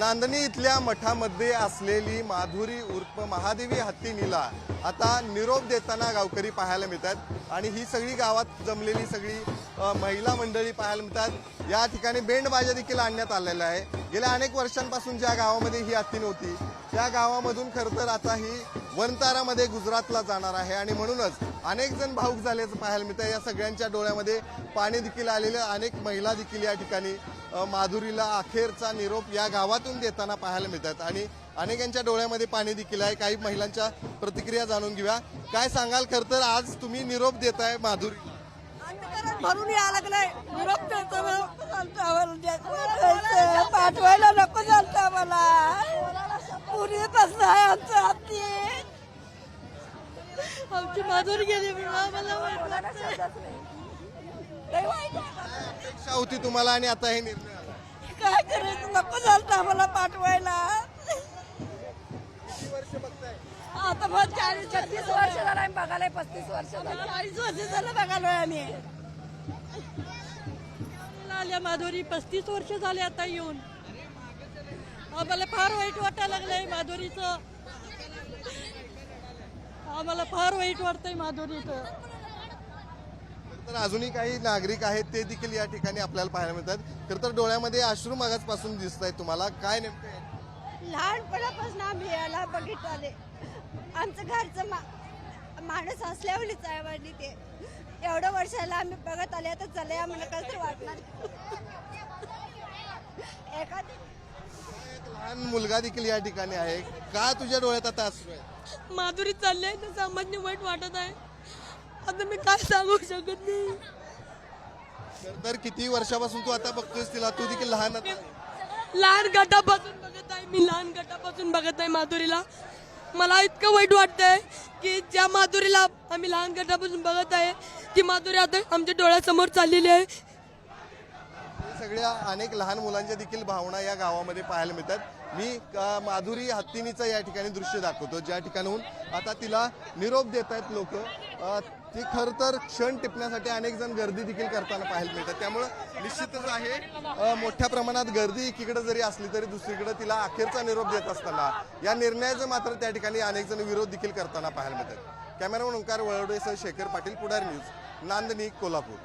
नांदणी इथल्या मठामध्ये असलेली माधुरी उर्फ महादेवी हत्तीनीला आता निरोप देताना गावकरी पाहायला मिळतात. आणि ही सगळी गावात जमलेली सगळी महिला मंडळी पाहायला मिळतात. या ठिकाणी बेंडबाजा देखील आणण्यात आलेला आहे. गेल्या अनेक वर्षांपासून ज्या गावामध्ये ही हत्ती नव्हती त्या गावामधून खरं तर आता ही वनतारामध्ये गुजरातला जाणार आहे आणि म्हणूनच अनेक जण भाऊक झाल्याचं पाहायला मिळतं या सगळ्यांच्या डोळ्यामध्ये पाणी देखील आलेलं अनेक महिला देखील या ठिकाणी माधुरीला अखेरचा निरोप या गावातून देताना पाहायला मिळतात. आणि अनेकांच्या डोळ्यामध्ये पाणी देखील आहे. काही महिलांच्या प्रतिक्रिया जाणून घेऊया. काय सांगाल? खरं तर आज तुम्ही निरोप देताय माधुरी. भरून या लागलाय. निरोप द्यायचं नको चालतं पाठवायला नको चालतं आहे आमचं हत्ती आमची माधुरी गेली म्हणून आम्हाला वाईट वाटतंय. लय वाईट आहे. अपेक्षा होती तुम्हाला आणि आता हे निर्णय आला. काय करायचं नको चालतं आम्हाला पाठवायला किती वर्ष बघताय आता मग चाळीस छत्तीस वर्ष झालं आम्ही बघायला पस्तीस वर्ष झालं चाळीस वर्ष झालं बघालोय आम्ही आल्या माधुरी पस्तीस वर्ष झाले आता येऊन आम्हाला फार वाईट वाटायला लागलंय माधुरीचं आम्हाला फार वाईट वाटतंय माधुरीचं तर अजूनही काही नागरिक आहेत ते देखील या ठिकाणी आपल्याला पाहायला मिळतात. खरं तर डोळ्यामध्ये अश्रू मागासपासून दिसत आहेत तुम्हाला. काय नेमकं आहे? लहानपणापासून आम्ही याला बघितले आमचं घरचं मा माणूस असल्यावरच आहे वाटली ते. एवढं वर्षाला आम्ही बघत आले तर चले आम्हाला कसं वाटणार? एखादी एक लहान मुलगा देखील या ठिकाणी आहे. का तुझ्या डोळ्यात आता अश्रू आहे माधुरी चालली आहे तर सामान्य वाईट वाटत आहे. आता मी काय सांगू शकत नाही. खरं तर किती वर्षापासून तू आता बघतोयस तिला? तू देखील लहान आता आहे. लहान गटापासून बघत आहे मी लहान गटापासून बघत आहे माधुरीला. मला इतकं वाईट वाटतंय की ज्या माधुरीला आम्ही लहान गटापासून बघत आहे ती माधुरी आता आमच्या डोळ्यासमोर चाललेली आहे. सगळ्या अनेक लहान मुलांच्या देखील भावना या गावामध्ये पाहायला मिळतात. मी माधुरी हत्तीनीचं या ठिकाणी दृश्य दाखवतो. ज्या ठिकाणहून आता तिला निरोप देत आहेत लोक ती खरं तर क्षण टिपण्यासाठी अनेक जण गर्दी देखील करताना पाहायला मिळतात. त्यामुळं निश्चितच आहे मोठ्या प्रमाणात गर्दी एकीकडे जरी असली तरी दुसरीकडे तिला अखेरचा निरोप देत असताना या निर्णयाचं मात्र त्या ठिकाणी अनेक जण विरोध देखील करताना पाहायला मिळतात. कॅमेरामन ओंकार वळवडेसह शेखर पाटील पुढार न्यूज नांदणी कोल्हापूर.